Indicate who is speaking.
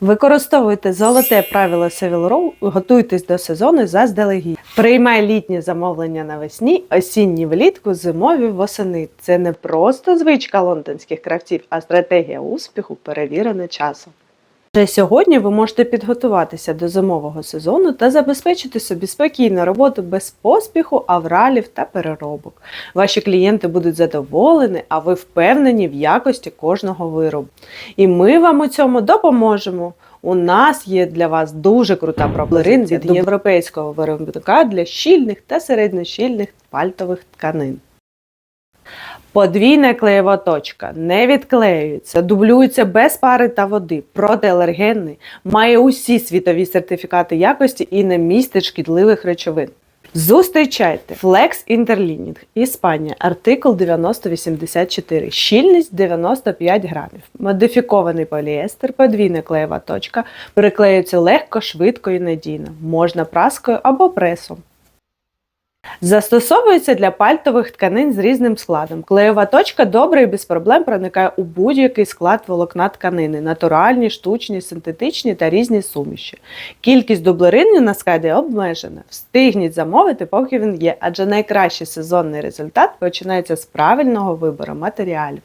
Speaker 1: Використовуйте золоте правило Savile Row, готуйтесь до сезону заздалегідь. Приймай літні замовлення навесні, осінні влітку, зимові восени. Це не просто звичка лондонських кравців, а стратегія успіху, перевірена часом. Вже сьогодні ви можете підготуватися до зимового сезону та забезпечити собі спокійну роботу без поспіху, авралів та переробок. Ваші клієнти будуть задоволені, а ви впевнені в якості кожного виробу. І ми вам у цьому допоможемо. У нас є для вас дуже крута проблерин від європейського виробника для щільних та середньощільних пальтових тканин. Подвійна клеєва точка. Не відклеюється, дублюється без пари та води, протиалергенний, має усі світові сертифікати якості і не містить шкідливих речовин. Зустрічайте. Flex Interlining, Іспанія, артикул 9084, щільність 95 грамів, модифікований поліестер, подвійна клеєва точка, приклеюється легко, швидко і надійно, можна праскою або пресом. Застосовується для пальтових тканин з різним складом. Клеєва точка добре і без проблем проникає у будь-який склад волокна тканини, натуральні, штучні, синтетичні та різні суміші. Кількість дублеринів на скайді обмежена. Встигніть замовити, поки він є, адже найкращий сезонний результат починається з правильного вибору матеріалів.